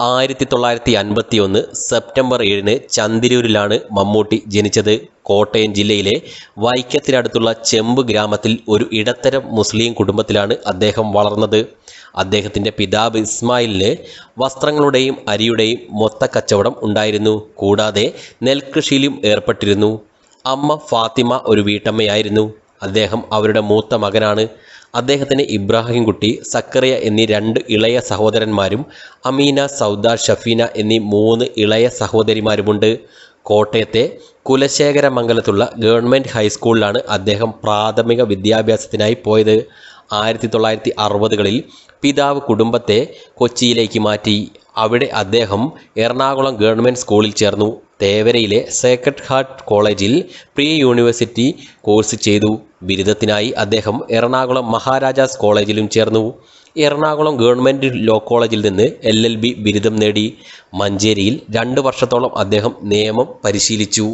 ആയിരത്തി തൊള്ളായിരത്തി അൻപത്തി ഒന്ന് സെപ്റ്റംബർ ഏഴിന് ചന്തിരൂരിലാണ് മമ്മൂട്ടി ജനിച്ചത്. കോട്ടയം ജില്ലയിലെ വൈക്കത്തിനടുത്തുള്ള ചെമ്പ് ഗ്രാമത്തിൽ ഒരു ഇടത്തരം മുസ്ലിം കുടുംബത്തിലാണ് അദ്ദേഹം വളർന്നത്. അദ്ദേഹത്തിന്റെ പിതാവ് ഇസ്മായിലിന് വസ്ത്രങ്ങളുടെയും അരിയുടെയും മൊത്ത കച്ചവടം ഉണ്ടായിരുന്നു. കൂടാതെ നെൽകൃഷിയിലും ഏർപ്പെട്ടിരുന്നു. അമ്മ ഫാത്തിമ ഒരു വീട്ടമ്മയായിരുന്നു. അദ്ദേഹം അവരുടെ മൂത്ത മകനാണ്. അദ്ദേഹത്തിന് ഇബ്രാഹിം കുട്ടി സക്കറിയ എന്നീ രണ്ട് ഇളയ സഹോദരന്മാരും അമീന സൗദ ഷഫീന എന്നീ മൂന്ന് ഇളയ സഹോദരിമാരുമുണ്ട്. കോട്ടയത്തെ കുലശേഖരമംഗലത്തുള്ള ഗവൺമെന്റ് ഹൈസ്കൂളിലാണ് അദ്ദേഹം പ്രാഥമിക വിദ്യാഭ്യാസത്തിനായി പോയത്. ആയിരത്തി തൊള്ളായിരത്തി അറുപതുകളിൽ പിതാവ് കുടുംബത്തെ കൊച്ചിയിലേക്ക് മാറ്റി. അവിടെ അദ്ദേഹം എറണാകുളം ഗവൺമെന്റ് സ്കൂളിൽ ചേർന്നു. തേവരയിലെ സേക്രഡ് ഹാർട്ട് കോളേജിൽ പ്രീ യൂണിവേഴ്സിറ്റി കോഴ്സ് ചെയ്തു. ബിരുദത്തിനായി അദ്ദേഹം എറണാകുളം മഹാരാജാസ് കോളേജിലും ചേർന്നു. എറണാകുളം ഗവൺമെന്റ് ലോ കോളേജിൽ നിന്ന് എൽ എൽ ബി ബിരുദം നേടി. മഞ്ചേരിയിൽ രണ്ട് വർഷത്തോളം അദ്ദേഹം നിയമം പരിശീലിച്ചു.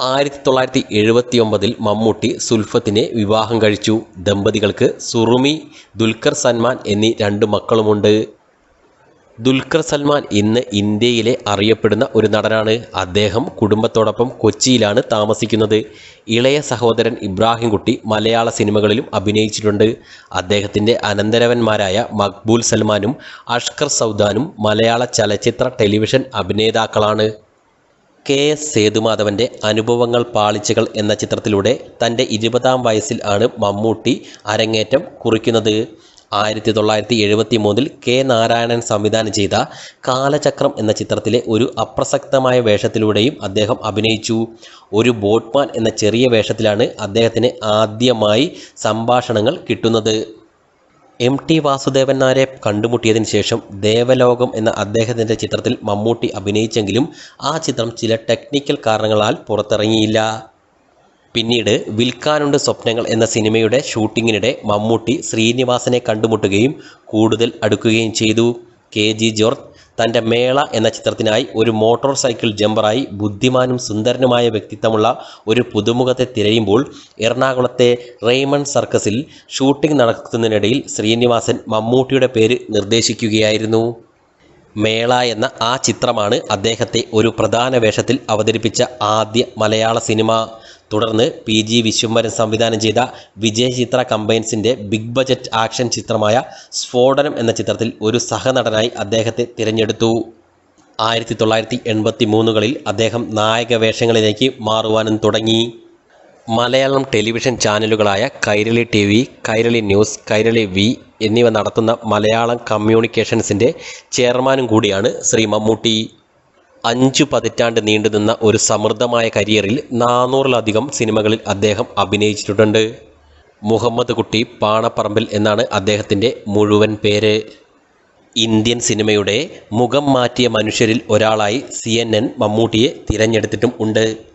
ആയിരത്തി തൊള്ളായിരത്തി എഴുപത്തി ഒമ്പതിൽ മമ്മൂട്ടി സുൽഫത്തിനെ വിവാഹം കഴിച്ചു. ദമ്പതികൾക്ക് സുറുമി ദുൽഖർ സൽമാൻ എന്നീ രണ്ട് മക്കളുമുണ്ട്. ദുൽഖർ സൽമാൻ ഇന്ന് ഇന്ത്യയിലെ അറിയപ്പെടുന്ന ഒരു നടനാണ്. അദ്ദേഹം കുടുംബത്തോടൊപ്പം കൊച്ചിയിലാണ് താമസിക്കുന്നത്. ഇളയ സഹോദരൻ ഇബ്രാഹിം കുട്ടി മലയാള സിനിമകളിലും അഭിനയിച്ചിട്ടുണ്ട്. അദ്ദേഹത്തിന്റെ അനന്തരവന്മാരായ മക്ബൂൽ സൽമാനും അഷ്കർ സൗദാനും മലയാള ചലച്ചിത്ര ടെലിവിഷൻ അഭിനേതാക്കളാണ്. കെ. എസ്. സേതുമാധവന്റെ അനുഭവങ്ങൾ പാളിച്ചകൾ എന്ന ചിത്രത്തിലൂടെ തന്റെ ഇരുപതാം വയസ്സിൽ ആണ് മമ്മൂട്ടി അരങ്ങേറ്റം കുറിക്കുന്നത്. ആയിരത്തി തൊള്ളായിരത്തി എഴുപത്തി മൂന്നിൽ കെ നാരായണൻ സംവിധാനം ചെയ്ത കാലചക്രം എന്ന ചിത്രത്തിലെ ഒരു അപ്രസക്തമായ വേഷത്തിലൂടെയും അദ്ദേഹം അഭിനയിച്ചു. ഒരു ബോട്ട്മാൻ എന്ന ചെറിയ വേഷത്തിലാണ് അദ്ദേഹത്തിന് ആദ്യമായി സംഭാഷണങ്ങൾ കിട്ടുന്നത്. എം ടി വാസുദേവൻ നായരെ കണ്ടുമുട്ടിയതിന് ശേഷം ദേവലോകം എന്ന അദ്ദേഹത്തിന്റെ ചിത്രത്തിൽ മമ്മൂട്ടി അഭിനയിച്ചെങ്കിലും ആ ചിത്രം ചില ടെക്നിക്കൽ കാരണങ്ങളാൽ പുറത്തിറങ്ങിയില്ല. പിന്നീട് വിൽക്കാനുണ്ട് സ്വപ്നങ്ങൾ എന്ന സിനിമയുടെ ഷൂട്ടിങ്ങിനിടെ മമ്മൂട്ടി ശ്രീനിവാസനെ കണ്ടുമുട്ടുകയും കൂടുതൽ അടുക്കുകയും ചെയ്തു. കെ ജി ജോർജ് തന്റെ മേള എന്ന ചിത്രത്തിനായി ഒരു മോട്ടോർ സൈക്കിൾ ജമ്പറായി ബുദ്ധിമാനും സുന്ദരനുമായ വ്യക്തിത്വമുള്ള ഒരു പുതുമുഖത്തെ തിരയുമ്പോൾ എറണാകുളത്തെ റെയ്മൺ സർക്കസിൽ ഷൂട്ടിംഗ് നടത്തുന്നതിനിടയിൽ ശ്രീനിവാസൻ മമ്മൂട്ടിയുടെ പേര് നിർദ്ദേശിക്കുകയായിരുന്നു. മേള എന്ന ആ ചിത്രമാണ് അദ്ദേഹത്തെ ഒരു പ്രധാന വേഷത്തിൽ അവതരിപ്പിച്ച ആദ്യ മലയാള സിനിമ. തുടർന്ന് പി ജി വിശ്വംഭരൻ സംവിധാനം ചെയ്ത വിജയ് ചിത്ര കമ്പൈൻസിന്റെ ബിഗ് ബജറ്റ് ആക്ഷൻ ചിത്രമായ സ്ഫോടനം എന്ന ചിത്രത്തിൽ ഒരു സഹനടനായി അദ്ദേഹത്തെ തിരഞ്ഞെടുത്തു. ആയിരത്തി തൊള്ളായിരത്തി എൺപത്തി മൂന്നുകളിൽ അദ്ദേഹം നായക വേഷങ്ങളിലേക്ക് മാറുവാനും തുടങ്ങി. Malayalam television ചാനലുകളായ Kairali T V Kairali news Kairali we എന്നിവ നടത്തുന്ന മലയാളം കമ്മ്യൂണിക്കേഷൻസിന്റെ ചെയർമാനും കൂടിയാണ് ശ്രീ മമ്മൂട്ടി. അഞ്ചു പതിറ്റാണ്ട് നീണ്ടുനിന്ന ഒരു സമൃദ്ധമായ കരിയറിൽ നാനൂറിലധികം സിനിമകളിൽ അദ്ദേഹം അഭിനയിച്ചിട്ടുണ്ട്. മുഹമ്മദ് കുട്ടി പാണപ്പറമ്പിൽ എന്നാണ് അദ്ദേഹത്തിന്റെ മുഴുവൻ പേര്. ഇന്ത്യൻ സിനിമയുടെ മുഖം മാറ്റിയ മനുഷ്യരിൽ ഒരാളായി സി എൻ എൻ മമ്മൂട്ടിയെ തിരഞ്ഞെടുത്തിട്ടും ഉണ്ട്.